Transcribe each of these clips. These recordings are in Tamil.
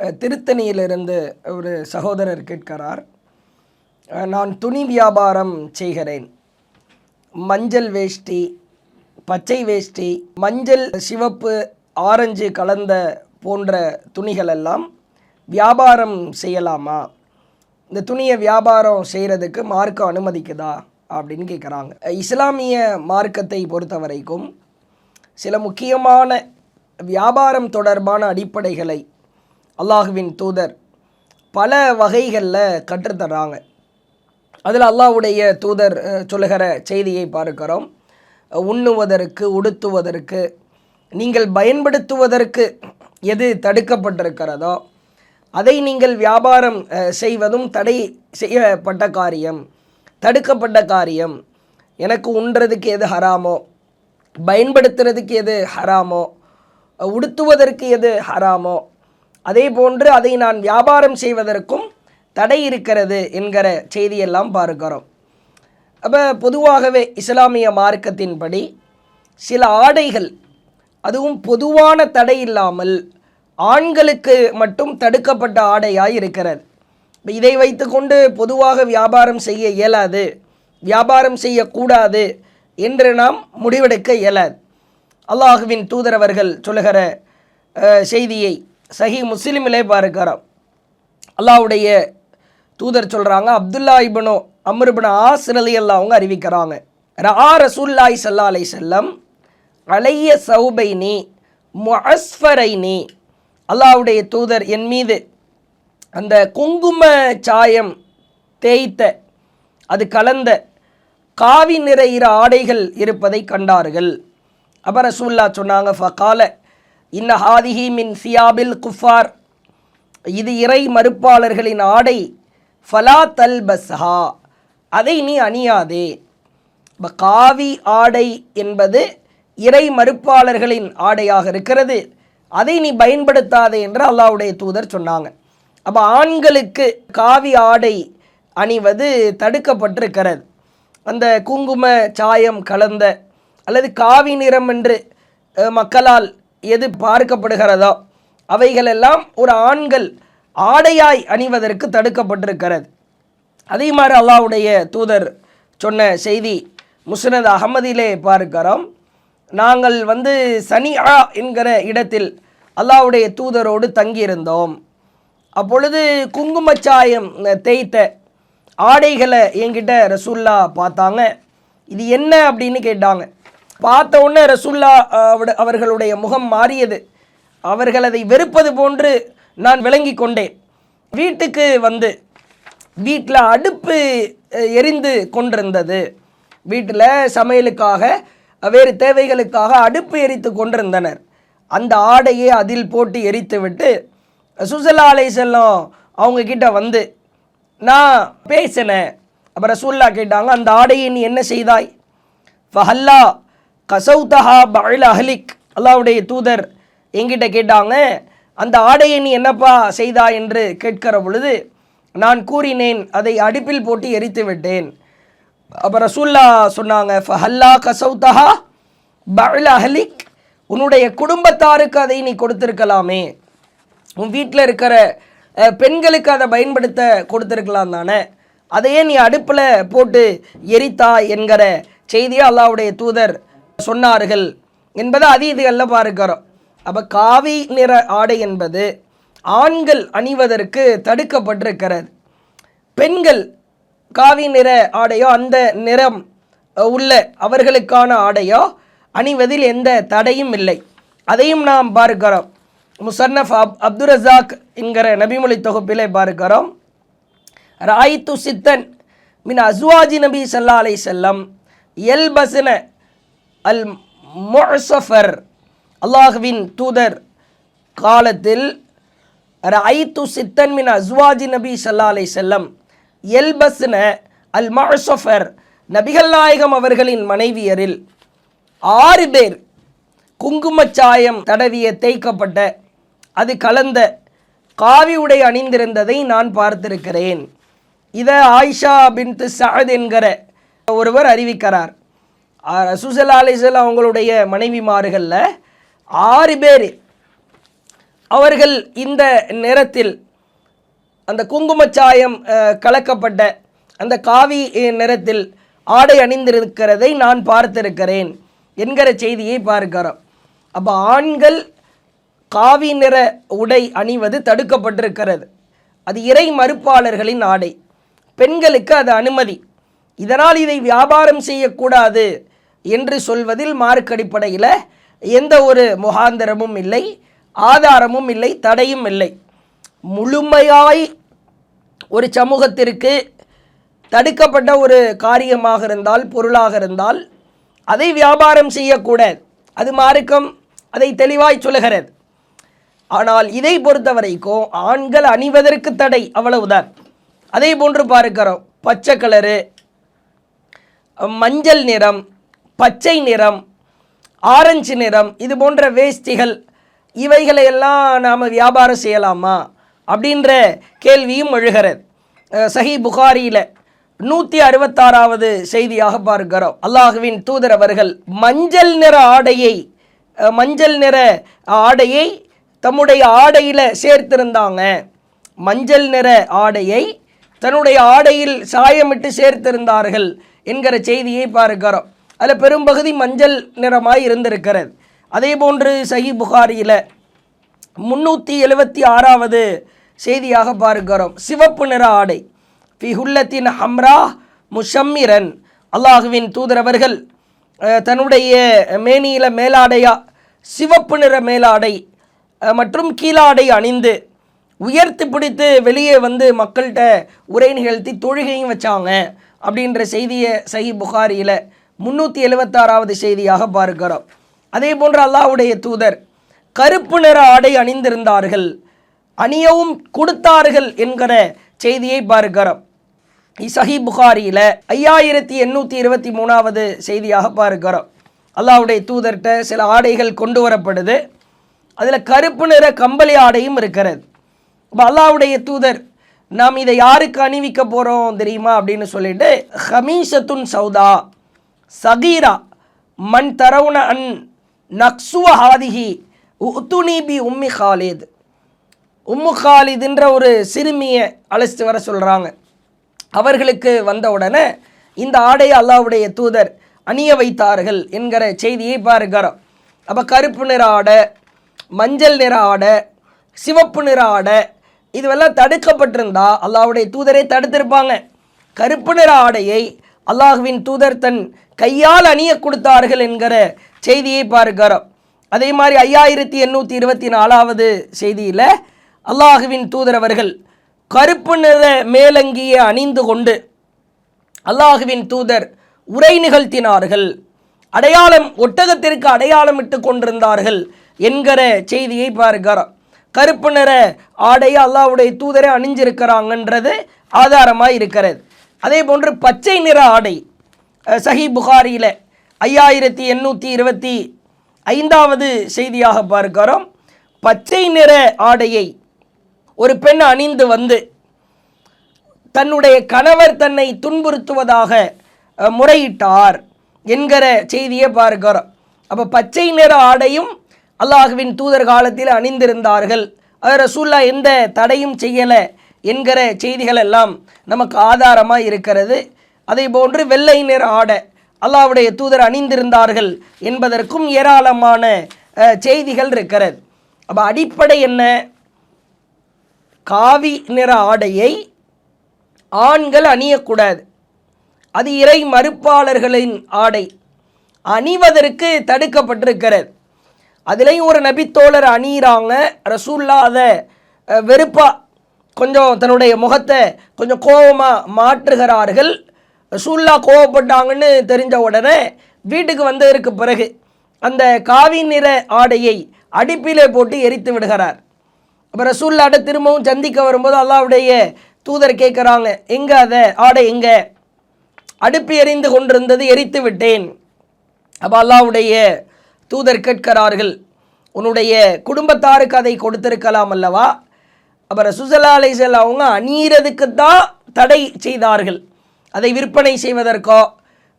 திருத்தணியிலிருந்து ஒரு சகோதரர் கேட்கிறார். நான் துணி வியாபாரம் செய்கிறேன். மஞ்சள் வேஷ்டி பச்சை வேஷ்டி மஞ்சள் சிவப்பு ஆரஞ்சு கலந்த போன்ற துணிகளெல்லாம் வியாபாரம் செய்யலாமா? இந்த துணியை வியாபாரம் செய்கிறதுக்கு மார்க்கம் அனுமதிக்குதா? அப்படின்னு கேட்குறாங்க. இஸ்லாமிய மார்க்கத்தை பொறுத்த வரைக்கும் சில முக்கியமான வியாபாரம் தொடர்பான அடிப்படைகளை அல்லாஹுவின் தூதர் பல வகைகளில் கற்றுத்தராங்க. அதில் அல்லாஹ்வுடைய தூதர் சொல்லுகிற செய்தியை பார்க்கிறோம். உண்ணுவதற்கு உடுத்துவதற்கு நீங்கள் பயன்படுத்துவதற்கு எது தடுக்கப்பட்டிருக்கிறதோ அதை நீங்கள் வியாபாரம் செய்வதும் தடை செய்யப்பட்ட காரியம் தடுக்கப்பட்ட காரியம். எனக்கு உண்றதுக்கு எது ஹராமோ பயன்படுத்துறதுக்கு எது ஹராமோ உடுத்துவதற்கு எது ஹராமோ அதே போன்று அதை நான் வியாபாரம் செய்வதற்கும் தடை இருக்கிறது என்கிற செய்தியெல்லாம் பார்க்கிறோம். அப்போ பொதுவாகவே இஸ்லாமிய மார்க்கத்தின்படி சில ஆடைகள் அதுவும் பொதுவான தடை இல்லாமல் ஆண்களுக்கு மட்டும் தடுக்கப்பட்ட ஆடையாய் இருக்கிறது. இப்போ இதை வைத்துக்கொண்டு பொதுவாக வியாபாரம் செய்ய இயலாது வியாபாரம் செய்யக்கூடாது என்று நாம் முடிவெடுக்க இயலாது. அல்லாஹுவின் தூதரவர்கள் சொல்லுகிற செய்தியை சஹி முஸ்லீமிலே பார்க்கிறோம் அல்லாஹ்வுடைய தூதர் சொல்கிறாங்க அப்துல்லா இபனோ அமருபன ஆசிரலி அல்லா அவங்க அறிவிக்கிறாங்க ரா ரசூல்லாய் சல்லா அலை செல்லம் அலைய சௌபைனி முஅஸ்ஃபரைனி. அல்லாஹ்வுடைய தூதர் என் மீது அந்த குங்கும சாயம் தேய்த்த அது கலந்த காவி நிற இரு ஆடைகள் இருப்பதை கண்டார்கள். அப்ப ரசூல்லா சொன்னாங்க ஃபகால இன்ன ஹாதிஹி மின் சியாபில் குஃபார். இது இறை மறுப்பாளர்களின் ஆடை. ஃபலா தல் பஸ்ஹா அதை நீ அணியாதே. இப்போ காவி ஆடை என்பது இறை மறுப்பாளர்களின் ஆடையாக இருக்கிறது. அதை நீ பயன்படுத்தாதே என்று அல்லாஹ்வுடைய தூதர் சொன்னாங்க. அப்போ ஆண்களுக்கு காவி ஆடை அணிவது தடுக்கப்பட்டிருக்கிறது. அந்த குங்கும சாயம் கலந்த அல்லது காவி நிறம் என்று மக்களால் எது பார்க்கப்படுகிறதோ அவைகளெல்லாம் ஒரு ஆண்கள் ஆடையாய் அணிவதற்கு தடுக்கப்பட்டிருக்கிறது. அதே மாதிரி அல்லாவுடைய தூதர் சொன்ன செய்தி முஸ்னத் அகமதிலே பார்க்கிறோம். நாங்கள் வந்து சனியா என்கிற இடத்தில் அல்லாவுடைய தூதரோடு தங்கியிருந்தோம். அப்பொழுது குங்குமச்சாயம் தேய்த்த ஆடைகளை என்கிட்ட ரசூல்லா பார்த்தாங்க. இது என்ன அப்படின்னு கேட்டாங்க. பார்த்த உடனே ரசுல்லா அவர்களுடைய முகம் மாறியது. அவர்கள் அதை வெறுப்பது போன்று நான் விளங்கி கொண்டேன். வீட்டுக்கு வந்து வீட்டில் அடுப்பு எரிந்து கொண்டிருந்தது. வீட்டில் சமையலுக்காக வேறு தேவைகளுக்காக அடுப்பு எரித்து கொண்டிருந்தனர். அந்த ஆடையை அதில் போட்டு எரித்து விட்டு அலை செல்லம் அவங்கக்கிட்ட வந்து நான் பேசினேன். அப்புறம் ரசூல்லா கேட்டாங்க அந்த ஆடையை நீ என்ன செய்தாய்? ஃபஹல்லா கசௌதஹா பயில் அஹ்லிக். அல்லாவுடைய தூதர் என்கிட்ட கேட்டாங்க அந்த ஆடையை நீ என்னப்பா செய்தா? என்று கேட்கிற பொழுது நான் கூறினேன் அதை அடுப்பில் போட்டு எரித்து விட்டேன். அப்போ ரசூல்லா சொன்னாங்க ஃபஹல்லா கசௌதஹா பயில் அஹ்லிக். உன்னுடைய குடும்பத்தாருக்கு அதை நீ கொடுத்துருக்கலாமே. உன் வீட்டில் இருக்கிற பெண்களுக்கு அதை பயன்படுத்த கொடுத்துருக்கலாம் தானே. அதையே நீ அடுப்பில் போட்டு எரித்தா? என்கிற செய்தியை அல்லாஹ்வுடைய தூதர் சொன்னார்கள் என்பதை அதீதுகளில் பார்க்கிறோம். அப்போ காவி நிற ஆடை என்பது ஆண்கள் அணிவதற்கு தடுக்கப்பட்டிருக்கிறது. பெண்கள் காவி நிற ஆடையோ அந்த நிறம் உள்ள அவர்களுக்கான ஆடையோ அணிவதில் எந்த தடையும் இல்லை. அதையும் நாம் பார்க்கிறோம். முசன்னஃப் அப் அப்துல் ரசாக் என்கிற நபிமொழி தொகுப்பிலே பார்க்கிறோம். ராயித்து சித்தன் மின் அஸ்வாஜி நபி சல்லா அலை செல்லம் எல் பசன அல் மொசஃபர் அல்லாஹுவின் தூதர் காலத்தில் ஐத்து சித்தன் மின் அஸ்வாஜி நபி சல்லா அலை செல்லம் எல் பஸ்ன அல் மொசஃபர் நபிகள் நாயகம் அவர்களின் மனைவியரில் ஆறு பேர் குங்குமச்சாயம் தடவிய தேய்க்கப்பட்ட அது கலந்த காவி உடை அணிந்திருந்ததை நான் பார்த்திருக்கிறேன். இதை ஆயிஷா பின் சஹத் என்கிற ஒருவர் அறிவிக்கிறார். ரசூசல்லா அலிசல் அவங்களுடைய மனைவிமார்களில் ஆறு பேர். அவர்கள் இந்த நிறத்தில் அந்த குங்குமச்சாயம் கலக்கப்பட்ட அந்த காவி நிறத்தில் ஆடை அணிந்திருக்கிறதை நான் பார்த்திருக்கிறேன் என்கிற செய்தியை பார்க்கிறோம். அப்போ ஆண்கள் காவி நிற உடை அணிவது தடுக்கப்பட்டிருக்கிறது. அது இறை மறுப்பாளர்களின் ஆடை. பெண்களுக்கு அது அனுமதி. இதனால் இதை வியாபாரம் செய்யக்கூடாது. என்று சொல்வதில் மார்க் அடிப்படையில் எந்த ஒரு முகாந்திரமும் இல்லை ஆதாரமும் இல்லை தடையும் இல்லை. முழுமையாய் ஒரு சமூகத்திற்கு தடுக்கப்பட்ட ஒரு காரியமாக இருந்தால் பொருளாக இருந்தால் அதை வியாபாரம் செய்யக்கூடாது. அது மார்க்கம் அதை தெளிவாய் சொல்லுகிறது. ஆனால் இதை பொறுத்த வரைக்கும் ஆண்கள் அணிவதற்கு தடை அவ்வளவுதான். அதே போன்று பார்க்கிறோம். பச்சை கலரு மஞ்சள் நிறம் பச்சை நிறம் ஆரஞ்சு நிறம் இது போன்ற வேஷ்டிகள் இவைகளை எல்லாம் நாம் வியாபாரம் செய்யலாமா? அப்படின்ற கேள்வியும் எழுகிறது. சஹி புகாரியில் நூற்றி அறுபத்தாறாவது செய்தியாக பார்க்கிறோம். அல்லாஹுவின் தூதர் அவர்கள் மஞ்சள் நிற ஆடையை மஞ்சள் நிற ஆடையை தம்முடைய ஆடையில் சேர்த்திருந்தாங்க. மஞ்சள் நிற ஆடையை தன்னுடைய ஆடையில் சாயமிட்டு சேர்த்திருந்தார்கள் என்கிற செய்தியை பார்க்கிறோம். அதில் பெரும்பகுதி மஞ்சள் நிறமாய் இருந்திருக்கிறது. அதே போன்று சஹி புகாரியில் முன்னூற்றி எழுபத்தி ஆறாவது செய்தியாக பார்க்கிறோம். சிவப்பு நிற ஆடை. ஃபிஹுல்லத்தின் ஹம்ரா முஷம்மிரன். அல்லாஹுவின் தூதரவர்கள் தன்னுடைய மேனியில மேலாடையா சிவப்பு நிற மேலாடை மற்றும் கீழாடை அணிந்து உயர்த்தி பிடித்து வெளியே வந்து மக்கள்கிட்ட உரை நிகழ்த்தி தொழுகையும் வச்சாங்க. அப்படின்ற செய்தியை சஹி புகாரியில் முந்நூற்றி எழுபத்தாறாவது செய்தியாக பார்க்கிறோம். அதே போன்று அல்லாஹுடைய தூதர் கருப்பு நிற ஆடை அணிந்திருந்தார்கள் அணியவும் கொடுத்தார்கள் என்கிற செய்தியை பார்க்கிறோம். சஹி புகாரியில் ஐயாயிரத்தி எண்ணூற்றி இருபத்தி மூணாவது செய்தியாக பார்க்கிறோம். அல்லாவுடைய தூதர்கிட்ட சில ஆடைகள் கொண்டு வரப்படுது. அதில் கருப்பு நிற கம்பளி ஆடையும் இருக்கிறது. இப்போ அல்லாவுடைய தூதர் நாம் இதை யாருக்கு அணிவிக்க போகிறோம் தெரியுமா அப்படின்னு சொல்லிட்டு ஹமீசத்துன் சௌதா சகீரா மண் தரவுன அன் நக்சுவ ஹாதிஹி உத்துனிபி உம்மி ஹாலித். உம்மு ஹாலிதுன்ற ஒரு சிறுமியை அழைச்சிட்டு வர சொல்கிறாங்க அவர்களுக்கு வந்த உடனே இந்த ஆடையை அல்லாவுடைய தூதர் அணிய வைத்தார்கள் என்கிற செய்தியை பார்க்கிறோம் அப்போ கருப்பு நிற ஆடை மஞ்சள் நிற ஆடை சிவப்பு நிற ஆடை இதுவெல்லாம் தடுக்கப்பட்டிருந்தா அல்லாவுடைய தூதரை தடுத்திருப்பாங்க. கருப்பு நிற ஆடையை அல்லாஹுவின் தூதர் தன் கையால் அணிய கொடுத்தார்கள் என்கிற செய்தியை பார்க்கிறோம். அதே மாதிரி ஐயாயிரத்தி எண்ணூற்றி இருபத்தி நாலாவது செய்தியில் அல்லாஹுவின் தூதர் அவர்கள் கருப்பு நிற மேலங்கியை அணிந்து கொண்டு அல்லாஹுவின் தூதர் உரை நிகழ்த்தினார்கள். அடையாளம் ஒட்டகத்திற்கு அடையாளமிட்டு கொண்டிருந்தார்கள் என்கிற செய்தியை பார்க்கிறோம். கருப்பு நிற ஆடையை அல்லாவுடைய தூதரை அணிஞ்சிருக்கிறாங்கன்றது ஆதாரமாக இருக்கிறது. அதே போன்று பச்சை நிற ஆடை சஹி புகாரியில் ஐயாயிரத்தி எண்ணூற்றி இருபத்தி ஐந்தாவது செய்தியாக பார்க்கிறோம். பச்சை நிற ஆடையை ஒரு பெண் அணிந்து வந்து தன்னுடைய கணவர் தன்னை துன்புறுத்துவதாக முறையிட்டார் என்கிற செய்தியை பார்க்கிறோம். அப்போ பச்சை நிற ஆடையும் அல்லாஹுவின் தூதர் காலத்தில் அணிந்திருந்தார்கள். அது ரசூல்லா எந்த தடையும் செய்யலை. என்கிற செய்திகள் எல்லாம் நமக்கு ஆதாரமாக இருக்கிறது. அதே போன்று வெள்ளை நிற ஆடை அல்லாவுடைய தூதர் அணிந்திருந்தார்கள் என்பதற்கும் ஏராளமான செய்திகள் இருக்கிறது. அப்போ அடிப்படை என்ன? காவி நிற ஆடையை ஆண்கள் அணியக்கூடாது. அது இறை மறுப்பாளர்களின் ஆடை. அணிவதற்கு தடுக்கப்பட்டிருக்கிறது. அதுலேயும் ஒரு நபித்தோழர் அணியிறாங்க. ரசூல்லாத வெறுப்பாக கொஞ்சம் தன்னுடைய முகத்தை கொஞ்சம் கோபமாக மாற்றுகிறார்கள். ரசூல்லா கோவப்பட்டாங்கன்னு தெரிஞ்ச உடனே வீட்டுக்கு வந்ததற்கு பிறகு அந்த காவி நிற ஆடையை அடுப்பிலே போட்டு எரித்து விடுகிறார். அப்போ ரசூல்லாட்ட திரும்பவும் சந்திக்க வரும்போது அல்லாவுடைய தூதர் கேட்குறாங்க எங்கே அதை? ஆடை எங்கே? அடுப்பு எரிந்து கொண்டிருந்தது எரித்து விட்டேன். அப்போ அல்லாவுடைய தூதர் கேட்கிறார்கள் உன்னுடைய குடும்பத்தாருக்கு அதை கொடுத்திருக்கலாம் அல்லவா? அப்போ ரசூசல்லா அலைசல் அவங்க அணியறதுக்கு தான் தடை செய்தார்கள். அதை விற்பனை செய்வதற்கோ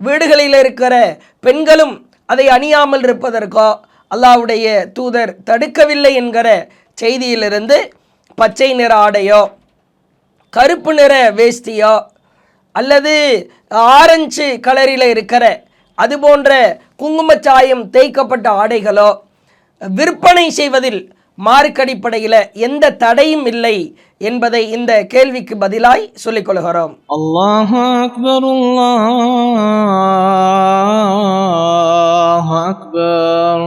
வீடுகளில் இருக்கிற பெண்களும் அதை அணியாமல் இருப்பதற்கோ அல்லாவுடைய தூதர் தடுக்கவில்லை என்கிற செய்தியிலிருந்து பச்சை நிற ஆடையோ கருப்பு நிற வேஷ்டியோ அல்லது ஆரஞ்சு கலரில் இருக்கிற அது போன்ற குங்குமச்சாயம் தேய்க்கப்பட்ட ஆடைகளோ விற்பனை செய்வதில் மார்க்கடிப்படையில் எந்த தடையும் இல்லை என்பதை இந்த கேள்விக்கு பதிலாய் சொல்லிக் கொள்கிறோம். அல்லாஹ் அக்பர்